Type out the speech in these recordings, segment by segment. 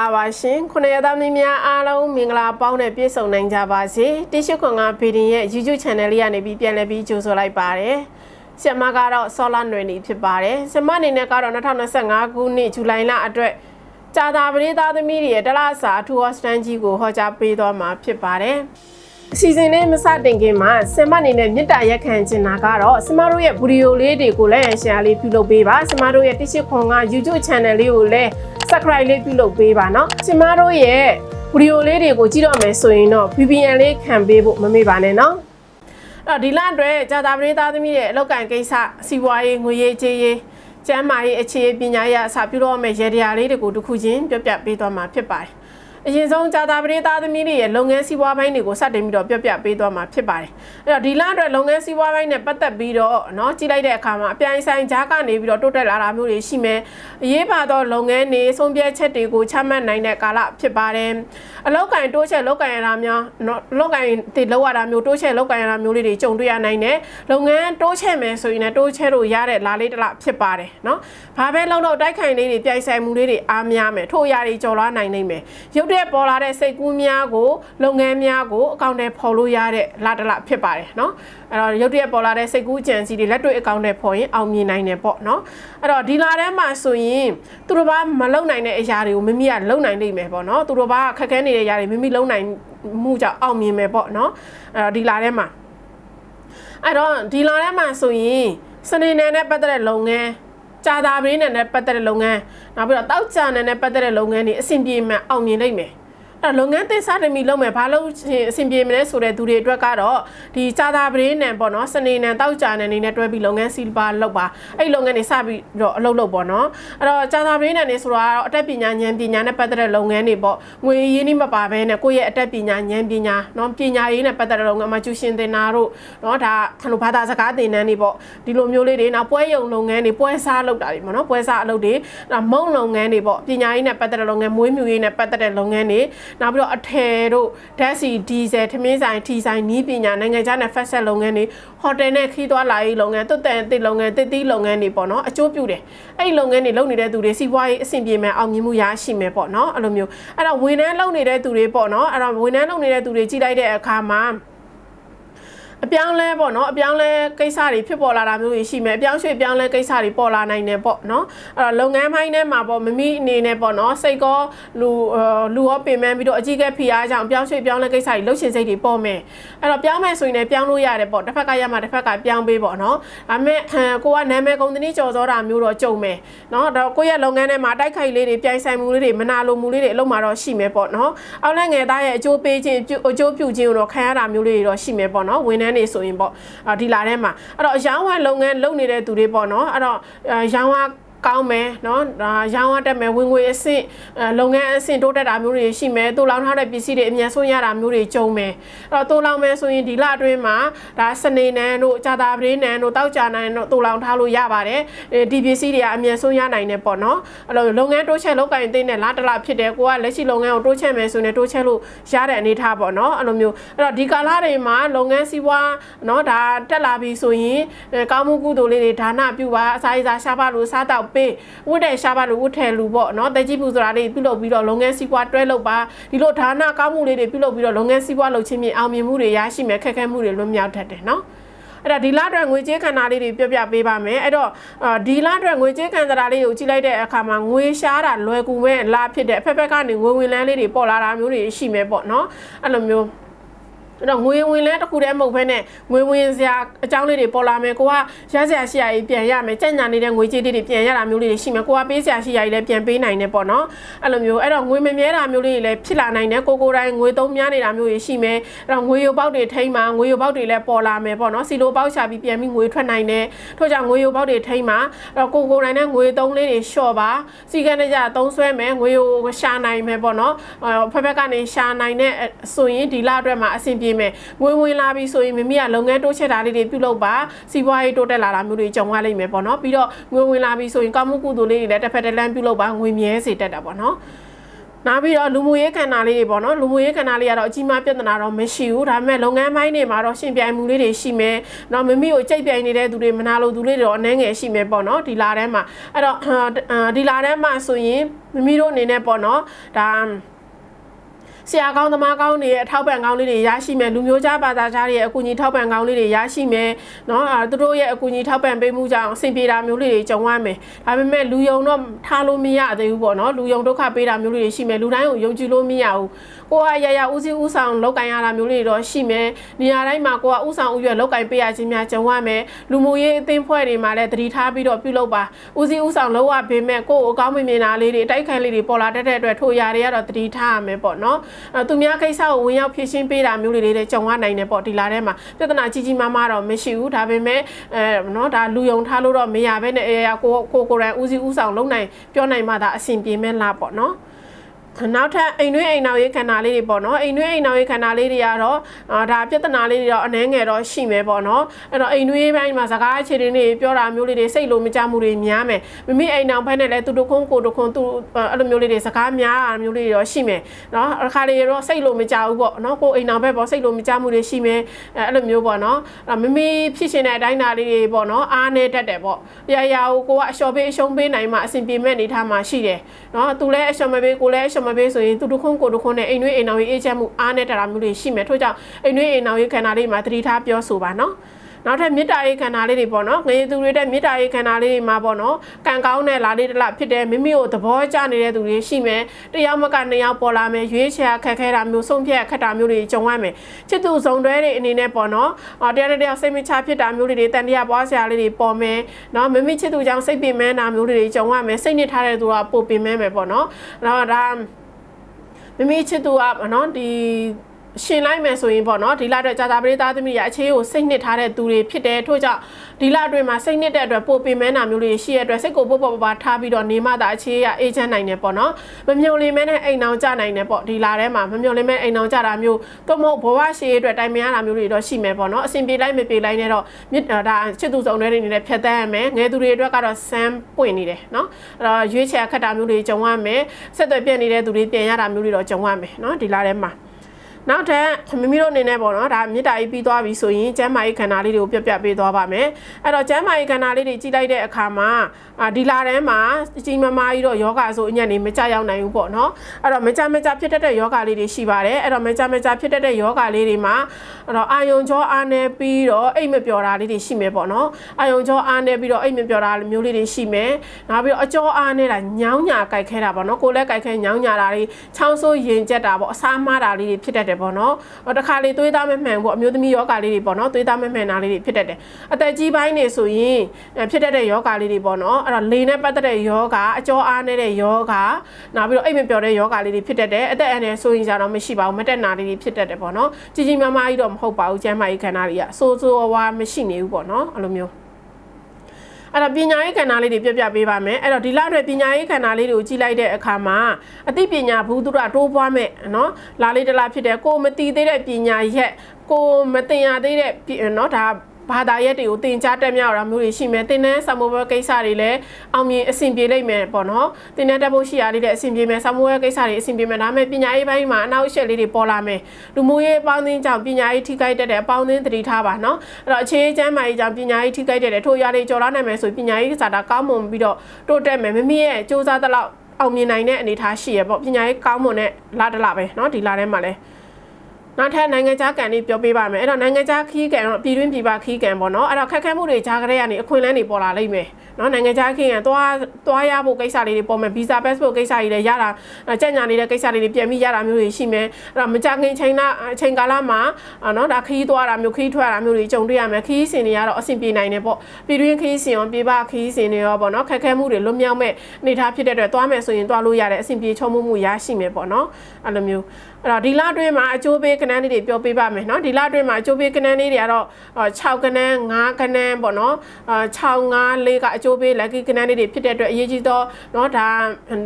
မင်္ဂလာပါရှင်ခုနှစ်ရက်သားမင်းများအားလုံးမင်္ဂလာပေါင်းနဲ့ပြည့်စုံနိုင်ကြပါစေတိရှိခွန်ကဗီဒီရဲ့ YouTube Channel လေးကနေပြီးပြန်လည်ပြီးကြိုဆိုလိုက်ပါတယ်ဆင်မကတော့ဆောလာနွယ်နေဖြစ်ပါတယ်ဆင်မအနေနဲ့ကတော့2025ခုနှစ်ဇူလိုင်လအတွက်ကြာသာပရိသတ်သမီးတွေရဲ့တလားစာအထူးဟော့စတန်ကြီးကိုဟောကြားပေးသွားမှာဖြစ်ပါတယ်အစီအစဉ်လေးမစတင်ခင်မှာဆင်မအနေနဲ့မြစ်တာရက်ခံချင်တာကတော့ဆင်မတို့ရဲ့ဗီဒီယိုလေးတွေကိုလည်း share လေးပြုလုပ်ပေးပါဆင်မတို့ရဲ့တိရှိခွန်က YouTube Channel လေးကိုလည်း subscribe လေးပြုလုပ်ပေးပါနော်ကျမတို့ရဲ့ဗီဒီယိုလေးတွေကိုကြည့်တော့မယ်ဆိုရင်တော့ VPN လေးခံပေးဖို့မမေ့ပါနဲ့နော်အဲ့တော့ဒီလအတွက်ကြာသာပရိသတ်သမီးရဲ့အလောက်ကန်ကိစ္စစီးပွားရေးငွေရေးကြေးရေးကျန်းမာရေးအခြေအပညာရေးအစပြုတော့မယ်ရေတရားလေးတွေကိုတစ်ခုချင်းပြပြပေးသွားမှာဖြစ်ပါတယ် အရင်ဆုံးဂျာတာပရိသတ်သမီးတွေရဲ့လုပ်ငန်းစီးပွားပိုင်းတွေကိုစတင်ပြီးတော့ပြပြပေးသွားမှာဖြစ်ပါတယ်အဲ့တော့ဒီလအတွက်လုပ်ငန်းစီးပွားပိုင်းနဲ့ပတ်သက်ပြီးတော့เนาะကြည့်လိုက်တဲ့အခါမှာအပြိုင်ဆိုင်ဂျာကနေပြီးတော့တိုးတက်လာတာမျိုးတွေရှိမယ်အရေးပါတော့လုပ်ငန်းတွေဆုံးဖြတ်ချက်တွေကိုချမှတ်နိုင်တဲ့ကာလဖြစ်ပါတယ်အလောက်ကင်တိုးချက်လောက်ကင်ရတာများเนาะလောက်ကင်တွေလောက်ရတာမျိုးတိုးချက်လောက်ကင်ရတာမျိုးလေးတွေကြုံတွေ့ရနိုင်တယ်လုပ်ငန်းတိုးချက်မယ်ဆိုရင်လည်းတိုးချက်လို့ရတဲ့လာလေးတစ်လဖြစ်ပါတယ်เนาะဘာပဲလုံးတော့တိုက်ခိုင်လေးတွေပြိုင်ဆိုင်မှုလေးတွေအားများမယ်ထို့အရာတွေကြော်လွားနိုင်နိုင်မယ်ရုပ် တရက်ပေါ်လာတဲ့စိတ်ကူးများကိုလုပ်ငန်းများကိုအကောင့်ထဲပေါ်လို့ရတဲ့လာတစ်လဖြစ်ပါတယ်เนาะအဲ့တော့ရုပ်တရက်ပေါ်လာတဲ့စိတ်ကူးကြံစီတွေလက်တွေ့အကောင့်ထဲပေါ်ရင်အောင်မြင်နိုင်တယ်ပေါ့เนาะအဲ့တော့ဒီလာထဲမှာဆိုရင်သူတို့ဘာမလုံနိုင်တဲ့အရာတွေကိုမိမိကလုံနိုင်လိမ့်မယ်ပေါ့เนาะသူတို့ဘာခက်ခဲနေတဲ့အရာတွေမိမိလုံနိုင်မှုကြောင့်အောင်မြင်မယ်ပေါ့เนาะအဲ့တော့ဒီလာထဲမှာအဲ့တော့ဒီလာထဲမှာဆိုရင်စနေနေ့နဲ့ပတ်သက်တဲ့လုပ်ငန်း ကြာတာပရင်းနဲ့ပတ်သက်တဲ့လုပ်ငန်းနောက်ပြီးတော့တောက်ကြနဲ့နဲ့ပတ်သက်တဲ့လုပ်ငန်းတွေအဆင်ပြေမှအောင်မြင်နိုင်မယ် အဲ့လုပ်ငန်းသစ်စတင်ပြီးလုပ်မယ်ဘာလို့အဆင်ပြေမလဲဆိုတဲ့သူတွေအတွက်ကတော့ဒီစာသာပရင်းနဲ့ပေါ့နော်စနေနဲ့တောက်ကြနဲ့နေနဲ့တွဲပြီးလုပ်ငန်းစီပါလုပ်ပါအဲ့လုပ်ငန်းတွေစပြီးတော့အလုပ်လုပ်ပေါ့နော်အဲ့တော့စာသာပရင်းနဲ့နေဆိုတာကတော့အတတ်ပညာဉာဏ်ပညာနဲ့ပတ်သက်တဲ့လုပ်ငန်းတွေပေါ့ငွေရင်းနှီးမပါဘဲနဲ့ကိုယ့်ရဲ့အတတ်ပညာဉာဏ်ပညာနော်ပညာရေးနဲ့ပတ်သက်တဲ့လုပ်ငန်းမှာကျူရှင်တင်တာတို့နော်ဒါခလိုဘာသာစကားသင်တန်းတွေပေါ့ဒီလိုမျိုးလေးတွေနောက်ပွဲရုံလုပ်ငန်းတွေပွဲစားလုပ်တာတွေပေါ့နော်ပွဲစားအလုပ်တွေနောက်မုံလုပ်ငန်းတွေပေါ့ပညာရေးနဲ့ပတ်သက်တဲ့လုပ်ငန်းမွေးမြူရေးနဲ့ပတ်သက်တဲ့လုပ်ငန်းတွေနောက်ပြီးတော့အထည်တို့ဓာတ်ဆီဒီဇယ်ထမင်းဆိုင်ထီဆိုင်နီးပညာနိုင်ငံခြားနဲ့ဖက်ဆက်လုပ်ငန်းတွေဟိုတယ်နဲ့ခီးသွားလာရေးလုပ်ငန်းတုတ်တန်တစ်လုပ်ငန်းတစ်သီးလုပ်ငန်းတွေပေါ့နော်အကျိုးပြုတယ်အဲ့ဒီလုပ်ငန်းတွေလုပ်နေတဲ့သူတွေစီးပွားရေးအဆင်ပြေမယ်အောင်မြင်မှုရရှိမယ်ပေါ့နော်အဲ့လိုမျိုးအဲ့တော့ဝန်ထမ်းလုပ်နေတဲ့သူတွေပေါ့နော်အဲ့တော့ဝန်ထမ်းလုပ်နေတဲ့သူတွေကြည့်လိုက်တဲ့အခါမှာ အပြောင်းလဲပေါ့နော်အပြောင်းလဲကိစ္စတွေဖြစ်ပေါ်လာတာမျိုးတွေရှိမယ်အပြောင်းရွှေ့ပြောင်းလဲကိစ္စတွေပေါ်လာနိုင်တယ်ပေါ့နော်အဲ့တော့လုပ်ငန်းပိုင်းထဲမှာပေါ့မမိအနေနဲ့ပေါ့နော်စိတ်ကောလူလူရောပင်ပန်းပြီးတော့အကြီးကဲဖိအားကြောင့်အပြောင်းရွှေ့ပြောင်းလဲကိစ္စတွေလှုပ်ရှင်စိတ်တွေပေါ်မယ်အဲ့တော့ပြောင်းမယ်ဆိုရင်လည်းပြောင်းလို့ရတယ်ပေါ့တစ်ဖက်ကရမှတစ်ဖက်ကပြောင်းပေးပေါ့နော်ဒါပေမဲ့ကိုကနာမည်ကုန်တင်ကြော်စောတာမျိုးတော့ကြုံမယ်နော်တော့ကိုယ့်ရဲ့လုပ်ငန်းထဲမှာတိုက်ခိုက်လေးတွေပြိုင်ဆိုင်မှုလေးတွေမနာလိုမှုလေးတွေအလုပ်မှာတော့ရှိမယ်ပေါ့နော်အောက်လက်ငယ်သားရဲ့အကျိုးပေးခြင်းအကျိုးပြုခြင်းကိုတော့ခံရတာမျိုးလေးတွေတော့ရှိမယ်ပေါ့နော်ဝန်ထမ်းတွေဆိုရင်ပေါ့ဒီလာထဲမှာအဲ့တော့ရောင်းဝယ်လုပ်ငန်းလုပ်နေတဲ့သူတွေပေါ့နော်အဲ့တော့ရောင်းဝယ် ကောင်းမယ်နော်ဒါရောင်းရတတ်မယ်ဝင်ငွေအဆင့်လုပ်ငန်းအဆင့်တိုးတက်တာမျိုးတွေရှိမယ်တိုးလောင်ထားတဲ့ပစ္စည်းတွေအများဆုံးရတာမျိုးတွေကြုံမယ်အဲ့တော့တိုးလောင်မယ်ဆိုရင်ဒီလအတွင်းမှာဒါစနေနန်တို့ကြာတာပရင်းနန်တို့တောက်ကြနန်တို့တိုးလောင်ထားလို့ရပါတယ်ဒီပစ္စည်းတွေကအများဆုံးရနိုင်တယ်ပေါ့နော်အဲ့လိုလုပ်ငန်းတိုးချဲ့လုပ်ကင်သိတဲ့လားတလားဖြစ်တယ်ကိုကလက်ရှိလုပ်ငန်းကိုတိုးချဲ့မယ်ဆိုရင်တိုးချဲ့လို့ရတဲ့အနေထားပေါ့နော်အဲ့လိုမျိုးအဲ့တော့ဒီကာလတွေမှာလုပ်ငန်းစီးပွားနော်ဒါတက်လာပြီဆိုရင်ကောင်းမှုကုသိုလ်လေးတွေဒါနပြုပါအစာရေစာရှားပါလို့စားတော့ပေးဝတ်တဲ့ရှားပါလို့ဝတ်ထဲလူပေါ့နော်တက်ကြီးပူဆိုတာလေးပြုလုပ်ပြီးတော့လုပ်ငန်းစီးပွားတွဲလုပ်ပါဒီလိုဌာနကောင်းမှုလေးတွေပြုလုပ်ပြီးတော့လုပ်ငန်းစီးပွားလုပ်ချင်းမြင်အောင်မြင်မှုတွေရရှိမယ်ခက်ခဲမှုတွေလွတ်မြောက်တတ်တယ်နော်အဲ့ဒါဒီလအတွက်ငွေကြေးခန္ဓာလေးတွေပြပြပေးပါမယ်အဲ့တော့ဒီလအတွက်ငွေကြေးခန္ဓာလေးကိုကြည့်လိုက်တဲ့အခါမှာငွေရှားတာလွယ်ကူမဲ့လဖြစ်တဲ့အဖက်ဖက်ကနေငွေဝင်လန်းလေးတွေပေါ်လာတာမျိုးတွေရှိမယ်ပေါ့နော်အဲ့လိုမျိုး အဲ့တော့ငွေဝင်လဲတစ်ခုတည်းမဟုတ်ဘဲနဲ့ငွေဝင်စရာအကြောင်းလေးတွေပေါ်လာမယ်ကိုကရစရာရှိရကြီးပြန်ရမယ်ကြက်ညာနေတဲ့ငွေကြေးလေးတွေပြန်ရတာမျိုးလေးတွေရှိမယ်ကိုကပေးစရာရှိရကြီးလည်းပြန်ပေးနိုင်တယ်ပေါ့နော်အဲ့လိုမျိုးအဲ့တော့ငွေမမြဲတာမျိုးလေးတွေလည်းဖြစ်လာနိုင်တယ်ကိုကိုတိုင်းငွေသုံးများနေတာမျိုးတွေရှိမယ်အဲ့တော့ငွေရုပ်ပေါက်တွေထိမ့်မှာငွေရုပ်ပေါက်တွေလည်းပေါ်လာမယ်ပေါ့နော်စီလိုပေါက်ချပြီးပြန်ပြီးငွေထွက်နိုင်တယ်ထို့ကြောင့်ငွေရုပ်ပေါက်တွေထိမ့်မှာအဲ့တော့ကိုကိုတိုင်းနဲ့ငွေသုံးလေးတွေလျှော့ပါစီကန်းတကြသုံးဆွဲမယ်ငွေရုပ်ရှာနိုင်မယ်ပေါ့နော်ဖက်ဖက်ကနေရှာနိုင်တဲ့ဆိုရင်ဒီလအတွက်မှာအဆင်ပြေမယ်ငွေဝင်ဝင်လာပြီဆိုရင်မိမိကလုပ်ငန်းတိုးချဲ့တာလေးတွေပြုလုပ်ပါစီးပွားရေးတိုးတက်လာတာမျိုးတွေကြုံရလိမ့်မယ်ပေါ့နော်ပြီးတော့ငွေဝင်လာပြီဆိုရင်ကောင်းမှုကုသိုလ်လေးတွေလည်းတစ်ဖက်တစ်လမ်းပြုလုပ်ပါငွေမြဲစေတတ်တာပေါ့နော်နောက်ပြီးတော့လူမှုရေးကဏ္ဍလေးတွေပေါ့နော်လူမှုရေးကဏ္ဍလေးကတော့အကြီးမားပြဿနာတော့မရှိဘူးဒါပေမဲ့လုပ်ငန်းပိုင်းတွေမှာတော့ရှင်ပြိုင်မှုလေးတွေရှိမယ်။နောက်မိမိကိုကြိတ်ပြိုင်နေတဲ့သူတွေမနာလိုသူတွေတော့အနှဲငယ်ရှိမယ်ပေါ့နော်ဒီလာထဲမှာအဲ့တော့ဒီလာထဲမှာဆိုရင်မိမိတို့အနေနဲ့ပေါ့နော်ဒါ ဆရာကောင်းသမားကောင်းတွေရဲ့အထောက်ပံ့ကောင်းလေးတွေရရှိမယ်လူမျိုးခြားဘာသာခြားတွေရဲ့အကူအညီထောက်ပံ့ကောင်းလေးတွေရရှိမယ်เนาะအဲသူတို့ရဲ့အကူအညီထောက်ပံ့ပေးမှုကြောင့်အဆင်ပြေတာမျိုးလေးတွေကြုံရမယ်ဒါပေမဲ့လူယုံတော့ထားလို့မရသေးဘူးပေါ့เนาะလူယုံဒုက္ခပေးတာမျိုးလေးတွေရှိမယ်လူတိုင်းကိုယုံကြည်လို့မရဘူးကိုကရရဦးစီးဦးဆောင်လောက်ကင်ရတာမျိုးလေးတွေတော့ရှိမယ်နေရာတိုင်းမှာကိုကဦးဆောင်ဦးရွက်လောက်ကင်ပေးရခြင်းများကြုံရမယ်လူမှုရေးအသင်းဖွဲ့တွေမှာလည်းတတိထားပြီးတော့ပြုလုပ်ပါဦးစီးဦးဆောင်လောက်ရပေမဲ့ကိုကိုအကောင်းမမြင်တာလေးတွေတိုက်ခိုက်လေးတွေပေါ်လာတတ်တဲ့အတွက်ထိုရာတွေကတော့တတိထားရမယ်ပေါ့เนาะအဲ သူများကိစ္စကိုဝင်ရောက်ဖြေရှင်းပေးတာမျိုးတွေလည်းကြုံရနိုင်တယ်ပေါ့ဒီလာထဲမှာပြဿနာကြီးကြီးမားမားတော့မရှိဘူးဒါပေမဲ့အဲနော်ဒါလူယုံထားလို့တော့မရဘဲနဲ့အဲကိုကိုကိုယ်တိုင်ဦးစီးဦးဆောင်လုပ်နိုင်ပြောနိုင်မှဒါအဆင်ပြေမဲ့လားပေါ့နော် နောက်ထပ်အိမ်တွင်းအိမ်နောက်ရေးခန္ဓာလေးတွေပေါ့နော်အိမ်တွင်းအိမ်နောက်ရေးခန္ဓာလေးတွေကတော့အာဒါပြဿနာလေးတွေတော့အနှဲငယ်တော့ရှိမယ်ပေါ့နော်အဲ့တော့အိမ်တွင်းဘိုင်းမှာစကားအခြေအနေတွေပြောတာမျိုးလေးတွေစိတ်လိုမကြမှုတွေများမယ်မိမိအိမ်နောက်ဘက်နဲ့လည်းသူတခွန်းကိုတခွန်းသူအဲ့လိုမျိုးလေးတွေစကားများတာမျိုးလေးတွေတော့ရှိမယ်နော်အခါလေးတော့စိတ်လိုမကြဘူးပေါ့နော်ကိုအိမ်နောက်ဘက်ပေါ့စိတ်လိုမကြမှုတွေရှိမယ်အဲ့လိုမျိုးပေါ့နော်အဲ့မိမိဖြစ်ရှင်တဲ့အတိုင်းဓာတ်လေးတွေပေါ့နော်အားနေတတ်တယ်ပေါ့ရရကိုကိုကအလျှော်ပေးအရှုံးပေးနိုင်မှအဆင်ပြေမဲ့အနေထားမှာရှိတယ်နော်သူလည်းအလျှော်မပေးကိုလည်းအလျှော်မပေးဆိုရင်သူတခွန်းကိုတခွန်းနဲ့အိမ်တွင်းအိမ်နောက်ရေးအေးချမ်းမှုအားနဲ့တတာမျိုးတွေရှိမယ်ထို့ကြောင့်အိမ်တွင်းအိမ်နောက်ရေးခန္ဓာလေးမှာသတိထားပြောဆိုပါနော် နောက်ထပ်မေတ္တာရေးခန္ဓာလေးတွေပေါ့နော်ငရေသူတွေတဲ့မေတ္တာရေးခန္ဓာလေးတွေမှာပေါ့နော်ကံကောင်းတဲ့လာလေးတစ်လဖြစ်တဲ့မိမိကိုသဘောကျနေတဲ့သူတွေရှိမယ်တယောက်မကနှစ်ယောက်ပေါ်လာမယ်ရွေးချယ်ခက်ခဲတာမျိုးဆုံးဖြတ်ခက်တာမျိုးတွေကြုံရမယ်ချစ်သူစုံတွဲတွေအနေနဲ့ပေါ့နော်အော်တရားတရားစိတ်မချဖြစ်တာမျိုးတွေတန်တရားပွားစရာလေးတွေပေါ်မယ်နော်မိမိချစ်သူကြောင့်စိတ်ပင်မဲတာမျိုးတွေကြုံရမယ်စိတ်နစ်ထားတဲ့သူကပိုပင်မဲမယ်ပေါ့နော်အဲ့တော့ဒါမိမိချစ်သူကနော်ဒီ ရှင်လိုက်မယ်ဆိုရင်ပေါ့နော်ဒီလအတွက်ကြာတာပရိသတ်သမီးရအခြေကိုစိတ်နှစ်ထားတဲ့သူတွေဖြစ်တယ်ထို့ကြောင့်ဒီလအတွင်းမှာစိတ်နှစ်တဲ့အတွက်ပိုပင်မဲနာမျိုးတွေရှိရတဲ့အတွက်စိတ်ကိုပုတ်ပုတ်ပပထားပြီးတော့နေမှသာအခြေရအေးချမ်းနိုင်တယ်ပေါ့နော်မမြုံလင်းမဲနဲ့အိမ်အောင်ကြနိုင်တယ်ပေါ့ဒီလထဲမှာမမြုံလင်းမဲအိမ်အောင်ကြတာမျိုးသို့မဟုတ်ဘဝရှိရအတွက်တိုင်ပင်ရတာမျိုးတွေတော့ရှိမယ်ပေါ့နော်အစဉ်ပြေလိုက်မပြေလိုက်နဲ့တော့မြစ်ဒါချစ်သူစုံတွေနေနဲ့ဖြတ်တန်းရမယ်ငယ်သူတွေအတွက်ကတော့စမ်းပွင့်နေတယ်နော်အဲ့တော့ရွေးချယ်ခတ်တာမျိုးတွေကြုံရမယ်ဆက်သွယ်ပြည့်နေတဲ့သူတွေပြင်ရတာမျိုးတွေတော့ကြုံရမယ်နော်ဒီလထဲမှာ နောက်ထပ်မိမိတို့အနေနဲ့ပေါ့နော်ဒါမေတ္တာကြီးပြီးသွားပြီဆိုရင်ကျမ်းမာရေးခန္ဓာလေးတွေကိုပြပြပေးသွားပါမယ်အဲ့တော့ကျမ်းမာရေးခန္ဓာလေးတွေကြီးလိုက်တဲ့အခါမှာအာဒီလာထဲမှာအကြီးမမားကြီးတော့ယောဂဆိုအညံ့နေမကြရောက်နိုင်ဘူးပေါ့နော်အဲ့တော့မကြမကြဖြစ်တတ်တဲ့ယောဂလေးတွေရှိပါတယ်အဲ့တော့မကြမကြဖြစ်တတ်တဲ့ယောဂလေးတွေမှာအဲ့တော့အာယုံကြောအားနေပြီးတော့အိတ်မပျော်တာလေးတွေရှိမယ်ပေါ့နော်အာယုံကြောအားနေပြီးတော့အိတ်မပျော်တာမျိုးလေးတွေရှိမယ်နောက်ပြီးတော့အကြောအားနေတာညောင်းညာကြိုက်ခဲတာပေါ့နော်ကိုယ်လည်းကြိုက်ခဲညောင်းညာတာတွေချောင်းဆိုးရင်ကျက်တာပေါ့အစားမားတာလေးတွေဖြစ်တတ်တယ်ပေါ့နော်တခါလေသွေးသားမမှန်ပေါ့အမျိုးသမီးယောဂလေးတွေပေါ့နော်သွေးသားမမှန်တာလေးတွေဖြစ်တတ်တယ်အသက်ကြီးပိုင်းနေဆိုရင်ဖြစ်တတ်တဲ့ယောဂလေးတွေပေါ့နော်အဲ့တော့လေနဲ့ပတ်သက်တဲ့ယောဂအကြောအားနေတဲ့ယောဂနောက်ပြီးတော့အိတ်မပျော်တဲ့ယောဂလေးတွေဖြစ်တတ်တယ်အသက်အန္တရာယ်ဆိုရင်ကြတော့မရှိပါဘူးမတက်နာလေးတွေဖြစ်တတ်တယ်ပေါ့နော်ကြီးကြီးမားမားကြီးတော့မဟုတ်ပါဘူးကျမ်းမာရေးခန္ဓာတွေကစိုးစိုးဝါးမရှိနေဘူးပေါ့နော်အဲ့လိုမျိုး အဲ့တော့ပညာရေးကဏ္ဍလေးတွေပြပြပေးပါမယ်အဲ့တော့ဒီလအတွက်ပညာရေးကဏ္ဍလေးတွေကိုကြည့်လိုက်တဲ့အခါမှာအသိပညာဘူးသူတို့တိုးပွားမဲ့နော်လာလေးတလားဖြစ်တယ်ကိုမသိသေးတဲ့ပညာရက်ကိုမသင်ရသေးတဲ့နော်ဒါ ဘာသာရက်တွေကိုတင် जा တက်မြောက်တာမျိုးတွေရှိမယ်တင်တဲ့စာမိုးဘွဲကိစ္စတွေလည်းအောင်မြင်အဆင်ပြေလိမ့်မယ်ပေါ့နော်တင်တဲ့တက်ဖို့ရှိရလေးတဲ့အဆင်ပြေမယ်စာမိုးဘွဲကိစ္စတွေအဆင်ပြေမယ်ဒါပေမဲ့ပညာရေးပိုင်းမှာအနောက်အရှက်လေးတွေပေါ်လာမယ်လူမှုရေးအပေါင်းအသင်းကြောင့်ပညာရေးထိခိုက်တတ်တဲ့အပေါင်းအသင်းတတိထားပါနော်အဲ့တော့အခြေအကျမ်းမာရေးကြောင့်ပညာရေးထိခိုက်တတ်တဲ့ထိုရလေးကြော်လာနိုင်မယ်ဆိုပညာရေးစာတာကောင်းမွန်ပြီးတော့တိုးတက်မယ်မမီရဲ့စူးစမ်းသလောက်အောင်မြင်နိုင်တဲ့အနေအထားရှိရပေါ့ပညာရေးကောင်းမွန်တဲ့လာတလပဲเนาะဒီလာထဲမှာလဲ နောက်ထပ်နိုင်ငံခြားကန်လေးပြောပြပါမယ်အဲ့တော့နိုင်ငံခြားခီးကန်တော့ပြည်တွင်းပြည်ပခီးကန်ပေါ့နော်အဲ့တော့ခက်ခဲမှုတွေကြားကြရကနေအခွင့်အလမ်းတွေပေါ်လာလိမ့်မယ်နော်နိုင်ငံခြားခီးကန်သွားသွားရဖို့ကိစ္စလေးတွေပေါ်မယ် visa passport ကိစ္စတွေလည်းရတာကြက်ညာနေတဲ့ကိစ္စလေးတွေပြန်ပြီးရတာမျိုးတွေရှိမယ်အဲ့တော့မကြခင်ချိန်လာအချိန်ကာလမှာနော်ဒါခီးသွားတာမျိုးခီးထွက်တာမျိုးတွေကြုံတွေ့ရမယ်ခီးစင်တွေကတော့အဆင်ပြေနိုင်တယ်ပေါ့ပြည်တွင်းခီးစင်ရောပြည်ပခီးစင်တွေရောပေါ့နော်ခက်ခဲမှုတွေလွတ်မြောက်မဲ့အနေထားဖြစ်တဲ့အတွက်သွားမယ်ဆိုရင်သွားလို့ရတဲ့အဆင်ပြေချုံမှုမှုရရှိမယ်ပေါ့နော်အဲ့လိုမျိုးအဲ့တော့ဒီလအတွင်းမှာအကျိုးပေးကဏ္ဍလေးတွေပြောပေးပါမယ်เนาะဒီလအတွင်းမှာအကျိုးပေးကဏ္ဍလေးတွေကတော့6ကဏ္ဍ5ကဏ္ဍပေါ့เนาะ6 5 4ကအကျိုးပေး lucky ကဏ္ဍလေးတွေဖြစ်တဲ့အတွက်အရေးကြီးသောเนาะဒါ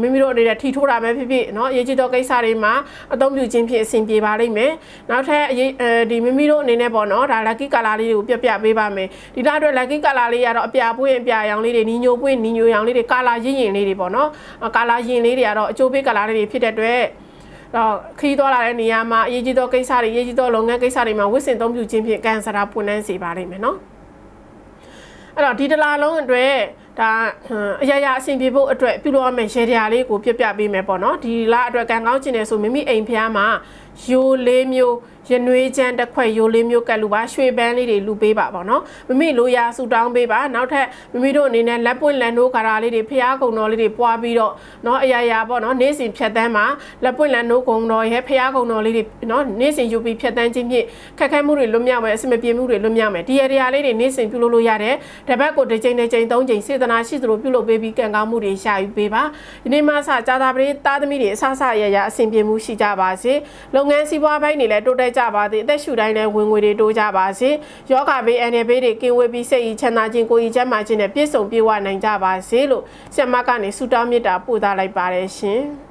မိမိတို့အနေနဲ့ထီထိုးတာပဲဖြစ်ဖြစ်เนาะအရေးကြီးသောကိစ္စတွေမှာအသုံးပြုခြင်းဖြင့်အဆင်ပြေပါလိမ့်မယ်နောက်ထပ်အရေးအဲဒီမိမိတို့အနေနဲ့ပေါ့เนาะဒါ lucky color လေးတွေကိုပြပြပေးပါမယ်ဒီလအတွက် lucky color လေးကတော့အပြာပွင့်အပြာရောင်လေးတွေနီညိုပွင့်နီညိုရောင်လေးတွေ color ရင်းရင်လေးတွေပေါ့เนาะ color ရင်းလေးတွေကတော့အကျိုးပေး color လေးတွေဖြစ်တဲ့အတွက် တော့ခီးသွားလာတဲ့နေရာမှာအရေးကြီးသောကိစ္စတွေအရေးကြီးသောလုပ်ငန်းကိစ္စတွေမှာဝစ်စင်သုံးပြုခြင်းဖြင့်ကန်ဆာတာပွင့်နှံ့စေပါလိမ့်မယ်နော်အဲ့တော့ဒီတလားလုံးအတွက်ဒါအရာရာအဆင်ပြေဖို့အတွက်ပြုလုပ်ရမယ့်ရေတရာလေးကိုပြပြပေးမယ်ပေါ့နော်ဒီလားအတွက်ကံကောင်းခြင်းတယ်ဆိုမိမိအိမ်ဖျားမှာယိုလေးမျိုး ရနွေးချမ်းတစ်ခွက်ယိုလေးမျိုးကတ်လူပါရွှေပန်းလေးတွေလူပေးပါပေါ့နော်မိမိလိုရာဆူတောင်းပေးပါနောက်ထပ်မိမိတို့အနေနဲ့လက်ပွင့်လက်နိုးကာရာလေးတွေဖျားကုံတော်လေးတွေပွားပြီးတော့เนาะအရာရာပေါ့နော်နေ့စဉ်ဖြတ်တန်းမှာလက်ပွင့်လက်နိုးကုံတော်ရဲ့ဖျားကုံတော်လေးတွေเนาะနေ့စဉ်ယူပြီးဖြတ်တန်းခြင်းဖြင့်ခက်ခဲမှုတွေလွတ်မြောက်မယ်အဆင်မပြေမှုတွေလွတ်မြောက်မယ်ဒီအရာရာလေးတွေနေ့စဉ်ပြုလုပ်လို့ရတယ်တပတ်ကိုတစ်ချိန်တစ်ချိန်သုံးချိန်စေတနာရှိသလိုပြုလုပ်ပေးပြီးကံကောင်းမှုတွေရှာယူပေးပါဒီနေ့မှစကြာတာပရိသားသမီးတွေအဆအဆအရာရာအဆင်ပြေမှုရှိကြပါစေလုပ်ငန်းစီးပွားပိုင်းတွေလည်းတိုးတက် ကြပါစေအသက်ရှူတိုင်းလည်းဝင်ငွေတွေတိုးကြပါစေယောဂဘေးအန္တရာယ်ဘေးတွေကင်းဝေးပြီးစိတ်ဤချမ်းသာခြင်းကိုယ်ဤကျန်းမာခြင်းနဲ့ပြည့်စုံပြေဝနိုင်ကြပါစေလို့ဆရာမကနေဆုတောင်းမေတ္တာပို့သလိုက်ပါတယ်ရှင်